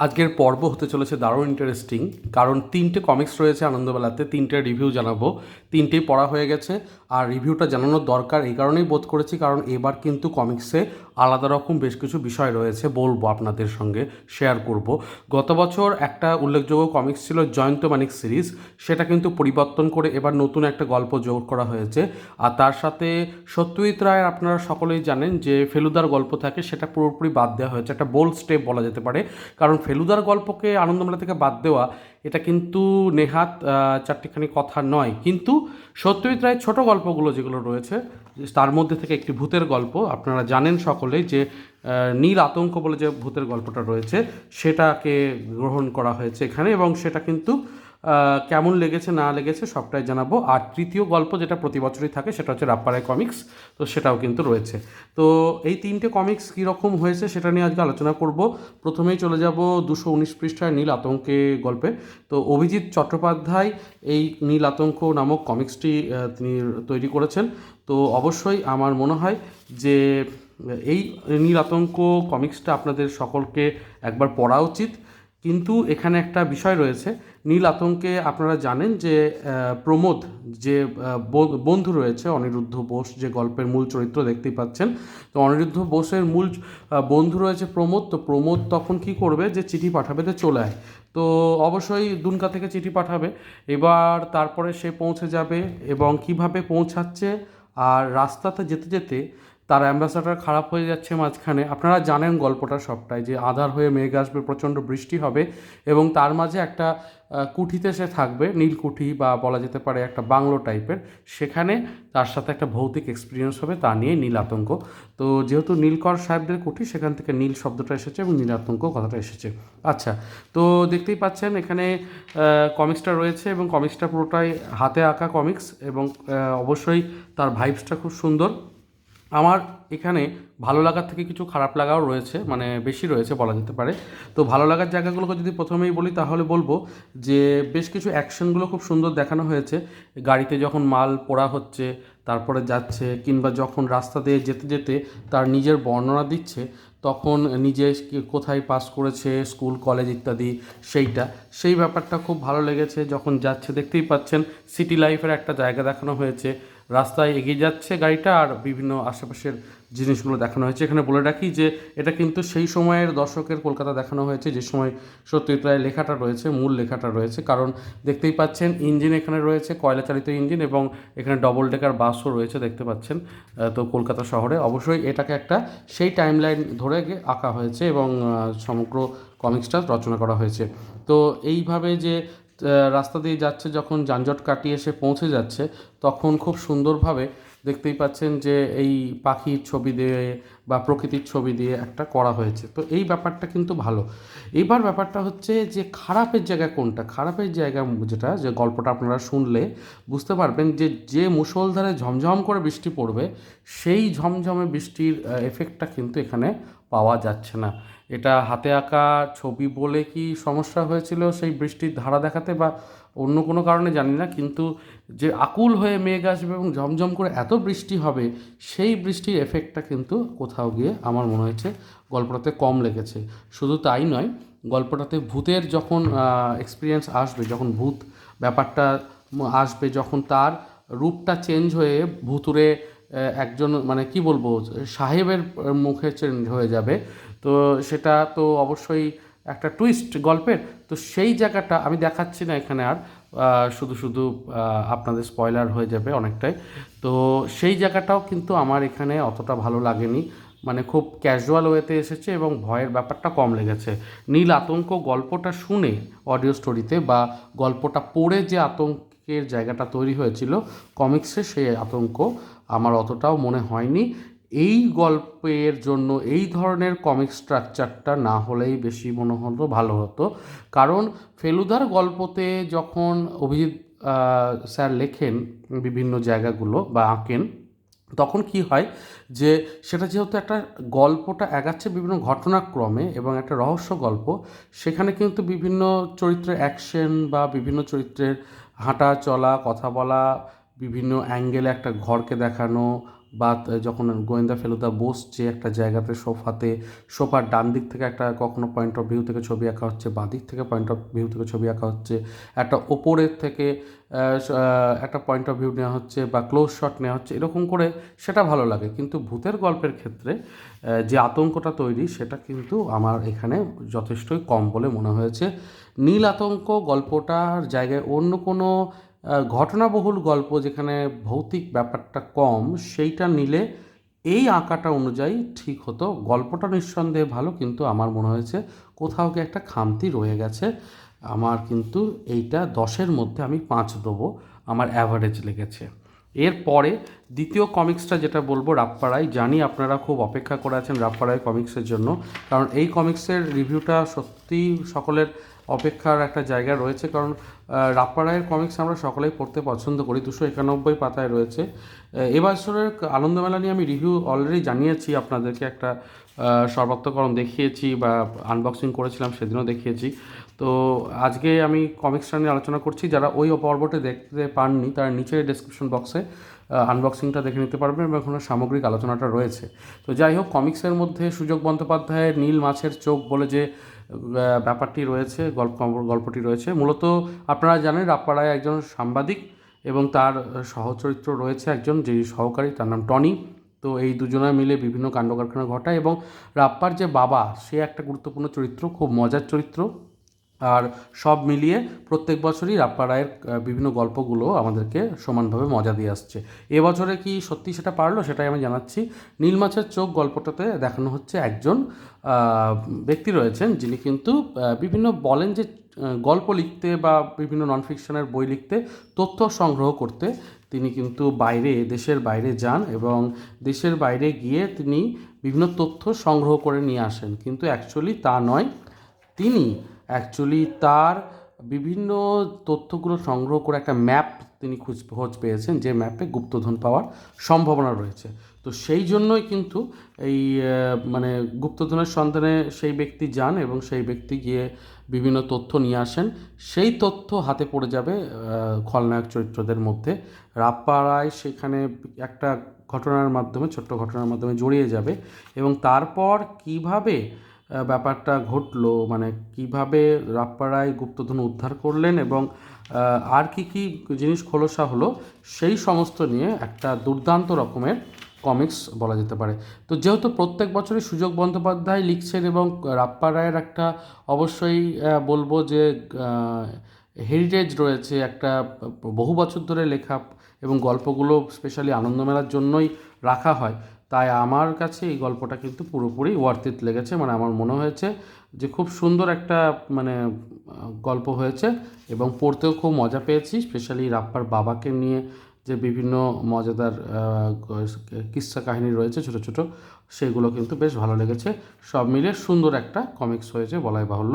আজকের পর্ব হতে চলেছে দারুণ ইন্টারেস্টিং কারণ তিনটে কমিক্স রয়েছে আনন্দবেলাতে, তিনটে রিভিউ জানাব, তিনটেই পড়া হয়ে গেছে। আর রিভিউটা জানানোর দরকার এই কারণেই বোধ করেছি, কারণ এবার কিন্তু কমিক্সে আলাদা রকম বেশ কিছু বিষয় রয়েছে বলব আপনাদের সঙ্গে শেয়ার করব। গত বছর একটা উল্লেখযোগ্য কমিক্স ছিল জয়ন্ত মানিক সিরিজ সেটা কিন্তু পরিবর্তন করে এবার নতুন একটা গল্প যোগ করা হয়েছে। আর তার সাথে সত্যজিৎ রায় আপনারা সকলেই জানেন যে ফেলুদার গল্প থাকে, সেটা পুরোপুরি বাদ দেওয়া হয়েছে, একটা বোল্ড স্টেপ বলা যেতে পারে। কারণ ফেলুদার গল্পকে আনন্দমেলা থেকে বাদ দেওয়া এটা কিন্তু নেহাত চারটিখানি কথা নয়। কিন্তু সত্যজিৎ রায়ের ছোট গল্পগুলো যেগুলো রয়েছে, তার মধ্যে থেকে একটি ভূতের গল্প, আপনারা জানেন সকলেই যে নীল আতঙ্ক বলে যে ভূতের গল্পটা রয়েছে, সেটাকে গ্রহণ করা হয়েছে এখানে এবং সেটা কিন্তু কেমন লেগেছে, না লেগেছে সবটাই জানাব। আর তৃতীয় গল্প যেটা প্রতি বছরই থাকে, সেটা হচ্ছে রাপ্পারায় কমিক্স তো সেটাও কিন্তু রয়েছে। তো এই তিনটে কমিক্স কীরকম হয়েছে সেটা নিয়ে আজকে আলোচনা করব। প্রথমেই চলে যাব দুশো উনিশ পৃষ্ঠায় নীল আতঙ্কে গল্পে। তো অভিজিৎ চট্টোপাধ্যায়, এই নীল আতঙ্ক নামক কমিক্সটি তিনি তৈরি করেছেন। তো অবশ্যই আমার মনে হয় যে এই নীল আতঙ্ক কমিক্সটা আপনাদের সকলকে একবার পড়া উচিত। কিন্তু এখানে একটা বিষয় রয়েছে। নীল আতঙ্কে আপনারা জানেন যে প্রমোদ যে বন্ধু রয়েছে, অনিরুদ্ধ বোস যে গল্পের মূল চরিত্র দেখতেই পাচ্ছেন। তো অনিরুদ্ধ বোসের মূল বন্ধু রয়েছে প্রমোদ। তো প্রমোদ তখন কি করবে যে চিঠি পাঠাবে তো চলে আয়। তো অবশ্যই দুনকা থেকে চিঠি পাঠাবে। এবার তারপরে সে পৌঁছে যাবে এবং কীভাবে পৌঁছাচ্ছে আর রাস্তাতে যেতে যেতে তার অ্যাম্বাসাডার খারাপ হয়ে যাচ্ছে মাঝখানে। আপনারা জানেন গল্পটা সবটাই যে আধার হয়ে মেঘ আসবে, প্রচণ্ড বৃষ্টি হবে এবং তার মাঝে একটা কুঠিতে সে থাকবে, নীলকুঠি বা বলা যেতে পারে একটা বাংলো টাইপের। সেখানে তার সাথে একটা ভৌতিক এক্সপিরিয়েন্স হবে, তা নিয়ে নীল আতঙ্ক। তো যেহেতু নীলকর সাহেবদের কুঠি, সেখান থেকে নীল শব্দটা এসেছে এবং নীল আতঙ্ক কথাটা এসেছে। আচ্ছা তো দেখতেই পাচ্ছেন এখানে কমিক্সটা রয়েছে এবং কমিক্সটা পুরোটাই হাতে আঁকা কমিক্স এবং অবশ্যই তার ভাইবসটা খুব সুন্দর। আমার এখানে ভালো লাগার থেকে কিছু খারাপ লাগাও রয়েছে মানে বেশি রয়েছে বলা যেতে পারে। তো ভালো লাগার জায়গাগুলোকে যদি প্রথমেই বলি, তাহলে বলব যে বেশ কিছু অ্যাকশনগুলো খুব সুন্দর দেখানো হয়েছে। গাড়িতে যখন মাল পোড়া হচ্ছে, তারপরে যাচ্ছে, কিংবা যখন রাস্তা দিয়ে যেতে যেতে তার নিজের বর্ণনা দিচ্ছে, তখন নিজে কোথায় পাস করেছে, স্কুল, কলেজ ইত্যাদি, সেইটা। সেই ব্যাপারটা খুব ভালো লেগেছে। যখন যাচ্ছে, দেখতেই পাচ্ছেন, সিটি লাইফের একটা জায়গা দেখানো হয়েছে। রাস্তায় এগিয়ে যাচ্ছে গাড়িটা আর বিভিন্ন আশেপাশের জিনিসগুলো দেখানো হয়েছে। এখানে বলে রাখি যে এটা কিন্তু সেই সময়ের দর্শকের কলকাতা দেখানো হয়েছে, যে সময় সত্যজিৎ রায়ের লেখাটা রয়েছে, মূল লেখাটা রয়েছে। কারণ দেখতেই পাচ্ছেন, ইঞ্জিন এখানে রয়েছে, কয়লা চালিত ইঞ্জিন এবং এখানে ডবল ডেকার বাসও রয়েছে দেখতে পাচ্ছেন তো কলকাতা শহরে। অবশ্যই এটাকে একটা সেই টাইম লাইন ধরে আঁকা হয়েছে এবং সমগ্র কমিক্সটা রচনা করা হয়েছে। তো এইভাবে যে রাস্তা দিয়ে যাচ্ছে, যখন যানজট কাটিয়ে এসে পৌঁছে যাচ্ছে, তখন খুব সুন্দরভাবে দেখতেই পাচ্ছেন যে এই পাখির ছবি দিয়ে বা প্রকৃতির ছবি দিয়ে একটা করা হয়েছে। তো এই ব্যাপারটা কিন্তু ভালো। এবার ব্যাপারটা হচ্ছে যে খারাপের জায়গা কোনটা? খারাপের জায়গা যেটা, যে গল্পটা আপনারা শুনলে বুঝতে পারবেন যে যে মুষলধারে ঝমঝম করে বৃষ্টি পড়বে, সেই ঝমঝমে বৃষ্টির এফেক্টটা কিন্তু এখানে পাওয়া যাচ্ছে না। এটা হাতে আঁকা ছবি বলে কি সমস্যা হয়েছিল সেই বৃষ্টির ধারা দেখাতে বা অন্য কোনো কারণে জানি না, কিন্তু যে আকুল হয়ে মেঘ আসবে এবং ঝমঝম করে এত বৃষ্টি হবে, সেই বৃষ্টির এফেক্টটা কিন্তু কোথাও গিয়ে আমার মনে হয়েছে গল্পটাতে কম লেগেছে। শুধু তাই নয়, গল্পটাতে ভূতের যখন এক্সপিরিয়েন্স আসবে, যখন ভূত ব্যাপারটা আসবে, যখন তার রূপটা চেঞ্জ হয়ে ভুতুরে একজন মানে কি বলব, সাহেবের মুখে চেঞ্জ হয়ে যাবে তো সেটা তো অবশ্যই একটা টুইস্ট গল্পের। তো সেই জায়গাটা আমি দেখাচ্ছি না এখানে আর শুধু শুধু আপনাদের স্পয়লার হয়ে যাবে অনেকটাই। তো সেই জায়গাটাও কিন্তু আমার এখানে অতটা ভালো লাগেনি। মানে খুব ক্যাজুয়াল ওয়েতে এসেছে এবং ভয়ের ব্যাপারটা কম লেগেছে। নীল আতঙ্ক গল্পটা শুনে অডিও স্টোরিতে বা গল্পটা পড়ে যে আতঙ্কের জায়গাটা তৈরি হয়েছিল কমিক্সে সেই আতঙ্ক আমার অতটাও মনে হয়নি। এই গল্পের জন্য এই ধরনের কমিক স্ট্রাকচারটা না হলেই বেশি মনে হতো ভালো হতো। কারণ ফেলুদার গল্পতে যখন অভিজিৎ স্যার লেখেন বিভিন্ন জায়গাগুলো বা আঁকেন, তখন কি হয় যে সেটা যেহেতু একটা গল্পটা এগাচ্ছে বিভিন্ন ঘটনাক্রমে এবং একটা রহস্য গল্প, সেখানে কিন্তু বিভিন্ন চরিত্রের অ্যাকশন বা বিভিন্ন চরিত্রের হাঁটা চলা কথা বলা, বিভিন্ন অ্যাঙ্গেলে একটা ঘরকে দেখানো বা যখন গোয়েন্দা ফেলুদা বসছে একটা জায়গাতে সোফাতে, সোফার ডান দিক থেকে একটা কখনো পয়েন্ট অফ ভিউ থেকে ছবি আঁকা হচ্ছে, বাঁ দিক থেকে পয়েন্ট অফ ভিউ থেকে ছবি আঁকা হচ্ছে, একটা ওপরের থেকে একটা পয়েন্ট অফ ভিউ নেওয়া হচ্ছে বা ক্লোজ শট নেওয়া হচ্ছে, এরকম করে সেটা ভালো লাগে। কিন্তু ভূতের গল্পের ক্ষেত্রে যে আতঙ্কটা তৈরি সেটা কিন্তু আমার এখানে যথেষ্টই কম বলে মনে হয়েছে। নীল আতঙ্ক গল্পটার জায়গায় অন্য কোনো ঘটনাবহুল গল্প যেখানে ভৌতিক ব্যাপারটা কম, সেইটা নিলে এই আঁকাটা অনুযায়ী ঠিক হতো। গল্পটা নিঃসন্দেহে ভালো, কিন্তু আমার মনে হয়েছে কোথাও কি একটা খামতি রয়ে গেছে। আমার কিন্তু এইটা দশের মধ্যে আমি পাঁচ দেবো, আমার অ্যাভারেজ লেগেছে। এরপরে দ্বিতীয় কমিক্সটা যেটা বলব রাপ্পারাই জানি আপনারা খুব অপেক্ষা করে আছেন রাপ্পারাই কমিক্সের জন্য, কারণ এই কমিক্সের রিভিউটা সত্যি সকলের অপেক্ষার একটা জায়গা রয়েছে। কারণ আহ, রাপ্পারায়ের কমিক্স আমরা সকলেই পড়তে পছন্দ করি। দুশো একানব্বই পাতায় রয়েছে। এবছরের আনন্দমেলা নিয়ে আমি রিভিউ অলরেডি জানিয়েছি আপনাদেরকে। একটা সর্বাত্মকরণ দেখিয়েছি বা আনবক্সিং করেছিলাম সেদিনও দেখিয়েছি। তো আজকে আমি কমিক্সটা নিয়ে আলোচনা করছি। যারা ওই পর্বটি দেখতে পাননি তারা নিচে ডেসক্রিপশন বক্সে আনবক্সিংটা দেখে নিতে পারবেন এবং ওখানে সামগ্রিক আলোচনাটা রয়েছে। তো যাই হোক কমিক্সের মধ্যে সুযোগ বন্দ্যোপাধ্যায়ের নীল মাছের চোখ বলে যে ব্যাপারটি রয়েছে, গল্প, গল্পটি রয়েছে। মূলত আপনারা জানেন, রাপ্পাড়ায় একজন সাংবাদিক এবং তার সহচরিত্র রয়েছে একজন যে সহকারী, তার নাম টনি। তো এই দুজনে মিলে বিভিন্ন কাণ্ডকারখানা ঘটায় এবং রাপ্পার যে বাবা, সে একটা গুরুত্বপূর্ণ চরিত্র, খুব মজার চরিত্র। আর সব মিলিয়ে প্রত্যেক বছরই রাপ্পা রায়ের বিভিন্ন গল্পগুলো আমাদেরকে সমানভাবে মজা দিয়ে আসছে। এবছরে কি সত্যি সেটা পারল সেটাই আমি জানাচ্ছি। নীল মাছের চোখ গল্পটাতে দেখানো হচ্ছে একজন ব্যক্তি রয়েছেন যিনি কিন্তু বিভিন্ন বলেন যে গল্প লিখতে বা বিভিন্ন নন ফিকশনের বই লিখতে তথ্য সংগ্রহ করতে তিনি কিন্তু বাইরে, দেশের বাইরে যান এবং দেশের বাইরে গিয়ে তিনি বিভিন্ন তথ্য সংগ্রহ করে নিয়ে আসেন। কিন্তু অ্যাকচুয়ালি তা নয়, তিনি অ্যাকচুয়ালি তার বিভিন্ন তথ্যগুলো সংগ্রহ করে একটা ম্যাপ তিনি খুঁজ, খোঁজ পেয়েছেন, যে ম্যাপে গুপ্তধন পাওয়ার সম্ভাবনা রয়েছে। তো সেই জন্যই কিন্তু এই মানে গুপ্তধনের সন্ধানে সেই ব্যক্তি যান এবং সেই ব্যক্তি গিয়ে বিভিন্ন তথ্য নিয়ে আসেন। সেই তথ্য হাতে পড়ে যাবে খলনায়ক চরিত্রদের মধ্যে। রাপ্পা রায় সেখানে একটা ঘটনার মাধ্যমে, ছোট্ট ঘটনার মাধ্যমে জড়িয়ে যাবে এবং তারপর কীভাবে ব্যাপারটা ঘটলো মানে কীভাবে রাপ্পারায় গুপ্তধন উদ্ধার করলেন এবং আর কি কি জিনিস খোলসা হলো, সেই সমস্ত নিয়ে একটা দুর্দান্ত রকমের কমিক্স বলা যেতে পারে। তো যেহেতু প্রত্যেক বছরই সুযোগ বন্দ্যোপাধ্যায় লিখছেন এবং রাপ্পা রায়ের একটা অবশ্যই বলব যে হেরিটেজ রয়েছে একটা, বহু বছর ধরে লেখা এবং গল্পগুলো স্পেশালি আনন্দমেলার জন্যই রাখা হয়। তাই আমার কাছে এই গল্পটা কিন্তু পুরোপুরি ওয়ার্থ ইট লেগেছে। মানে আমার মনে হয়েছে যে খুব সুন্দর একটা মানে গল্প হয়েছে এবং পড়তেও খুব মজা পেয়েছি। স্পেশালি রাপ্পার বাবাকে নিয়ে যে বিভিন্ন মজাদার কিস্সা কাহিনী রয়েছে ছোট ছোট, সেগুলো কিন্তু বেশ ভালো লেগেছে। সব মিলে সুন্দর একটা কমিক্স হয়েছে বলাই বাহুল্য।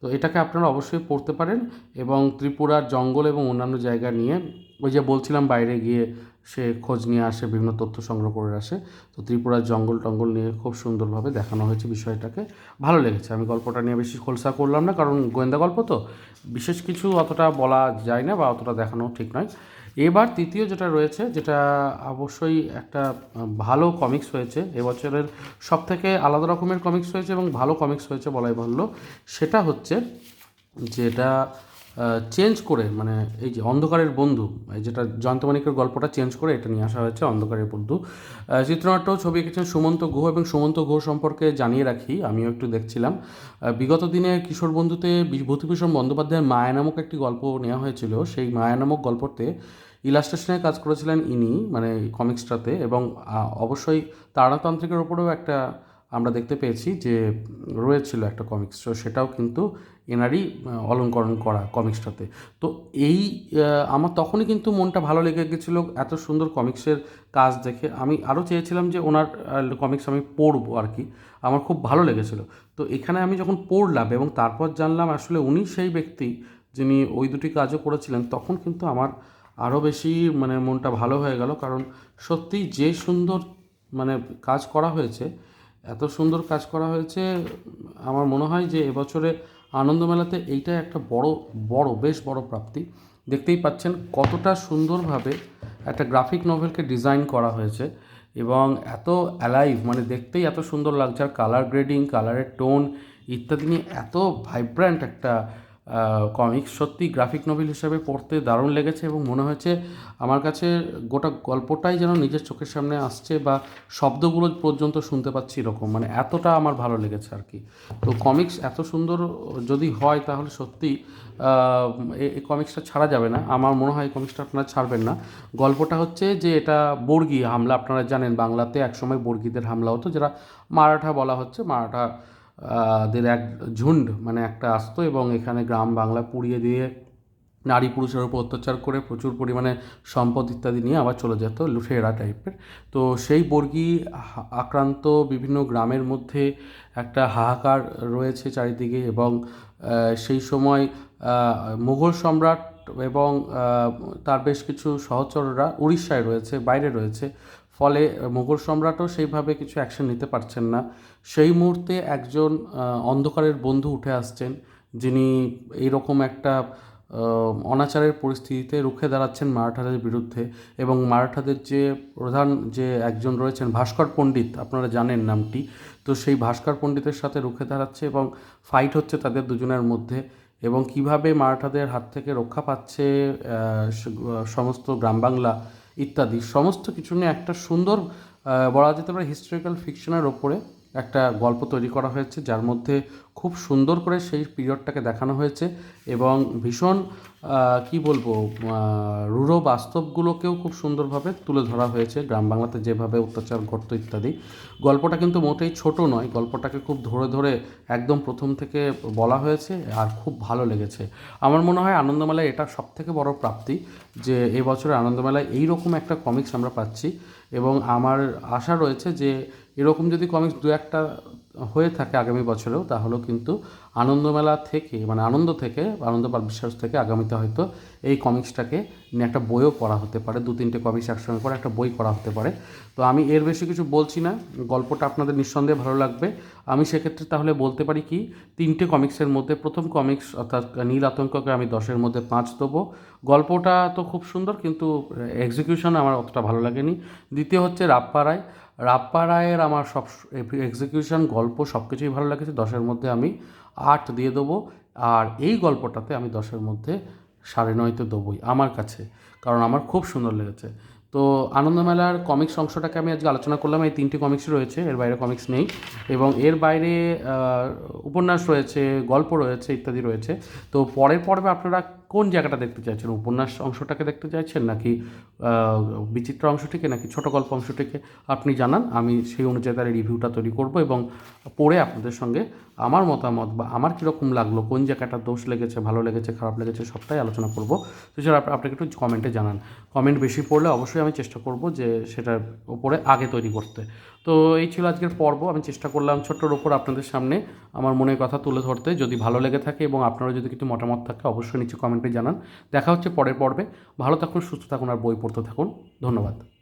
তো এটাকে আপনারা অবশ্যই পড়তে পারেন এবং ত্রিপুরার জঙ্গল এবং অন্যান্য জায়গা নিয়ে ওই যে বলছিলাম বাইরে গিয়ে সে খোঁজ নিয়ে আসে, বিভিন্ন তথ্য সংগ্রহ করে আসে। তো ত্রিপুরার জঙ্গল টঙ্গল নিয়ে খুব সুন্দরভাবে দেখানো হয়েছে বিষয়টাকে। ভালো লেগেছে। আমি গল্পটা নিয়ে বেশি খোলসা করলাম না, কারণ গোয়েন্দা গল্প তো। বিশেষ কিছু অতটা বলা যায় না বা অতটা দেখানো ঠিক নয়। এবার তৃতীয় যেটা রয়েছে, যেটা অবশ্যই একটা ভালো কমিক্স হয়েছে, এবছরের সব থেকে আলাদা রকমের কমিক্স হয়েছে এবং ভালো কমিক্স হয়েছে বলাই বাহুল্য, সেটা হচ্ছে যেটা চেঞ্জ করে মানে এই যে অন্ধকারের বন্ধু, এই যেটা জয়ন্ত মানিকের গল্পটা চেঞ্জ করে এটা নিয়ে আসা হয়েছে, অন্ধকারের বন্ধু। চিত্রনাট্য ছবি এঁকেছেন সুমন্ত গুহ এবং সুমন্ত গুহ সম্পর্কে জানিয়ে রাখি, আমিও একটু দেখছিলাম। বিগত দিনে কিশোর বন্ধুতে বিভূতিভূষণ বন্দ্যোপাধ্যায়ের মায়া নামক একটি গল্প নেওয়া হয়েছিল। সেই মায়া নামক গল্পতে ইলাস্ট্রেশনে কাজ করেছিলেন ইনি মানে কমিক্সটাতে, এবং অবশ্যই তারাতান্ত্রিকের ওপরেও একটা আমরা দেখতে পেয়েছি যে রয়েছিল একটা কমিক্স তো সেটাও কিন্তু এনারই অলঙ্করণ করা কমিক্সটাতে তো এই আমার তখনই কিন্তু মনটা ভালো লেগে গেছিল এত সুন্দর কমিক্সের কাজ দেখে। আমি আরও চেয়েছিলাম যে ওনার কমিক্স আমি পড়ব আর কি। আমার খুব ভালো লেগেছিল। তো এখানে আমি যখন পড়লাম এবং তারপর জানলাম আসলে উনি সেই ব্যক্তি যিনি ওই দুটি কাজও করেছিলেন, তখন কিন্তু আমার আরও বেশি মানে মনটা ভালো হয়ে গেল। কারণ সত্যিই যে সুন্দর মানে কাজ করা হয়েছে এত সুন্দর কাজ করা হয়েছে, আমার মনে হয় যে এবছরে আনন্দমেলাতে এইটা একটা বড় বড়, বেশ বড় প্রাপ্তি। দেখতেই পাচ্ছেন কতটা সুন্দরভাবে একটা গ্রাফিক নভেলকে ডিজাইন করা হয়েছে এবং এত অ্যালাইভ মানে দেখতেই এত সুন্দর লাগছে। আর কালার গ্রেডিং কালারের টোন ইত্যাদি নিয়ে এত ভাইব্রান্ট একটা কমিক্স সত্যি গ্রাফিক নভেল হিসাবে পড়তে দারুণ লেগেছে এবং মনে হয়েছে আমার কাছে গোটা গল্পটাই যেন নিজের চোখের সামনে আসছে বা শব্দগুলো পর্যন্ত শুনতে পাচ্ছি এরকম। মানে এতটা আমার ভালো লেগেছে আর কি। তো কমিক্স এত সুন্দর যদি হয় তাহলে সত্যি এই কমিক্সটা ছাড়া যাবে না। আমার মনে হয় এই কমিক্সটা আপনারা ছাড়বেন না। গল্পটা হচ্ছে যে এটা বর্গী হামলা। আপনারা জানেন বাংলাতে একসময় বর্গীদের হামলা হতো, যারা মারাঠা বলা হচ্ছে, মারাঠা দের এক ঝুন্ড মানে একটা আসতো এবং এখানে গ্রাম বাংলা পুড়িয়ে দিয়ে নারী পুরুষের উপর অত্যাচার করে প্রচুর পরিমাণে সম্পদ ইত্যাদি নিয়ে আবার চলে যেত লুঠেরা টাইপের। তো সেই বর্গী আক্রান্ত বিভিন্ন গ্রামের মধ্যে একটা হাহাকার রয়েছে চারিদিকে এবং সেই সময় মুঘল সম্রাট এবং তার বেশ কিছু সহচররা উড়িষ্যায় রয়েছে, বাইরে রয়েছে। ফলে মুঘল সম্রাটও সেইভাবে কিছু অ্যাকশন নিতে পারছেন না। সেই মুহূর্তে একজন অন্ধকারের বন্ধু উঠে আসছেন, যিনি এইরকম একটা অনাচারের পরিস্থিতিতে রুখে দাঁড়াচ্ছেন মারাঠাদের বিরুদ্ধে এবং মারাঠাদের যে প্রধান, যে একজন রয়েছেন ভাস্কর পণ্ডিত, আপনারা জানেন নামটি, তো সেই ভাস্কর পণ্ডিতের সাথে রুখে দাঁড়াচ্ছে এবং ফাইট হচ্ছে তাদের দুজনের মধ্যে। এবং কীভাবে মারাঠাদের হাত থেকে রক্ষা পাচ্ছে সমস্ত গ্রাম বাংলা ইত্যাদি, সমস্ত কিছু নিয়ে একটা সুন্দর বলা যেতে পারে হিস্টোরিক্যাল ফিকশনের ওপরে একটা গল্প তৈরি করা হয়েছে, যার মধ্যে খুব সুন্দর করে সেই পিরিয়ডটাকে দেখানো হয়েছে এবং ভীষণ কি বলব রূঢ় বাস্তবগুলোকেও খুব সুন্দরভাবে তুলে ধরা হয়েছে গ্রাম বাংলাতে যেভাবে অত্যাচার ঘটতো ইত্যাদি। গল্পটা কিন্তু মোটেই ছোট নয়, গল্পটাকে খুব ধরে ধরে একদম প্রথম থেকে বলা হয়েছে আর খুব ভালো লেগেছে। আমার মনে হয় আনন্দমেলায় এটা সব থেকে বড় প্রাপ্তি যে এই বছরের আনন্দমেলায় এইরকম একটা কমিক্স আমরা পাচ্ছি এবং আমার আশা রয়েছে যে এরকম যদি কমিক্স দু একটা হয়ে থাকে আগামী বছরেও, তাহলেও কিন্তু আনন্দমেলা থেকে মানে আনন্দ থেকে, আনন্দ বিশ্বাস থেকে আগামীতে হয়তো এই কমিক্সটাকে নিয়ে একটা বইও করা হতে পারে, দু তিনটে কমিক্স একসঙ্গে করে একটা বই করা হতে পারে। তো আমি এর বেশি কিছু বলছি না, গল্পটা আপনাদের নিঃসন্দেহে ভালো লাগবে। আমি সেক্ষেত্রে তাহলে বলতে পারি কি, তিনটে কমিক্সের মধ্যে, প্রথম কমিক্স অর্থাৎ নীল আতঙ্ককে আমি দশের মধ্যে পাঁচ দেবো। গল্পটা তো খুব সুন্দর, কিন্তু এক্সিকিউশন আমার অতটা ভালো লাগেনি। দ্বিতীয় হচ্ছে রাপ্পা রায়। রাপ্পা রায়ের আমার সব এক্সিকিউশন গল্প সব কিছুই ভালো লেগেছে। দশের মধ্যে আমি আট দিয়ে দেবো। আর এই গল্পটাতে আমি দশের মধ্যে সাড়ে নয়তে দেবোই আমার কাছে, কারণ আমার খুব সুন্দর লেগেছে। তো আনন্দমেলার কমিক্স অংশটাকে আমি আজকে আলোচনা করলাম। এই তিনটি কমিক্স রয়েছে, এর বাইরে কমিক্স নেই। এবং এর বাইরে উপন্যাস রয়েছে, গল্প রয়েছে, ইত্যাদি রয়েছে। তো পরের পর্বে আপনারা কোন জায়গাটা দেখতে চাইছেন? উপন্যাস অংশটাকে দেখতে চাইছেন নাকি বিচিত্র অংশটিকে নাকি ছোট গল্প অংশটিকে? আপনি জানান, আমি সেই অনুযায়ী তার রিভিউটা তৈরি করব এবং পড়ে আপনাদের সঙ্গে আমার মতামত বা আমার কীরকম লাগল, কোন জায়গাটা দোষ লেগেছে, ভালো লেগেছে, খারাপ লেগেছে, সবটাই আলোচনা করব। সেটা আপনাকে একটু কমেন্টে জানান। কমেন্ট বেশি পড়লে অবশ্যই আমি চেষ্টা করব যে সেটার উপরে আগে তৈরি করতে। তো এই ছিল আজকের পর্ব। আমি চেষ্টা করলাম ছোট্টর ওপর আপনাদের সামনে আমার মনের কথা তুলে ধরতে। যদি ভালো লেগে থাকে এবং আপনারা যদি কিছু মতামত থাকে, অবশ্যই নিচে কমেন্টে জানান। দেখা হচ্ছে পরের পর্বে। ভালো থাকুন, সুস্থ থাকুন আর বই পড়তে থাকুন। ধন্যবাদ।